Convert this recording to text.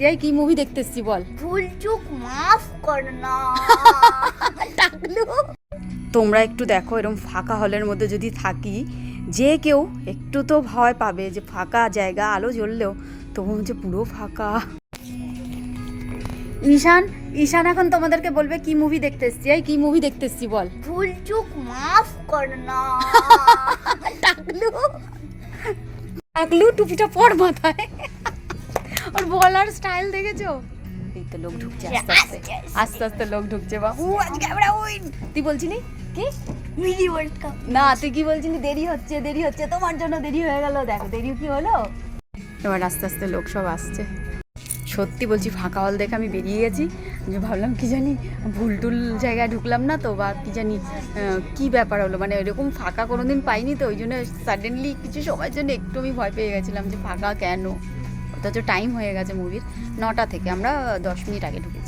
যাই কি মুভি দেখতে এসছি বল। ভুল চুক মাফ করনা। টাকলু। তোমরা একটু দেখো এরকম ফাঁকা হলের মধ্যে যদি থাকি যে কেউ একটু তো ভয় পাবে যে ফাঁকা জায়গা আলো জ্বললেও তবু হচ্ছে পুরো ফাঁকা। ঈশান ঈশান এখন তোমাদেরকে বলবে কি মুভি দেখতে এসছি এই কি মুভি দেখতে এসছি বল। ভুল চুক মাফ করনা। টাকলু। টাকলু টুপিটা পর মাথায়। ওর বলার স্টাইল দেখেছ এই তো লোক ঢুকছে আস্তে আস্তে। আস্তে আস্তে লোক ঢুকছে বাবু। আজকে আমরা ওই তুই বলছিলি কি? মিনি ওয়ার্ল্ড কাপ না তুই কি বলছিলি দেরি হচ্ছে দেরি হচ্ছে। তোমার জন্য দেরি হয়ে গেল দেখো দেরি কি হলো? এবার আস্তে আস্তে লোক সব আসছে। সত্যি বলছি ফাঁকা হল দেখে আমি বেরিয়ে গেছি। যে ভাবলাম কি জানি ভুল টুল জায়গায় ঢুকলাম না তো বা কি জানি কি ব্যাপার হলো? মানে এরকম ফাঁকা কোনোদিন পাইনি তো ওই জন্য সাডেনলি কিছু সময়ের জন্য একটু আমি ভয় পেয়ে গেছিলাম যে ফাঁকা কেন? অথচ টাইম হয়ে গেছে মুভির নটা থেকে আমরা দশ মিনিট আগে ঢুকেছি।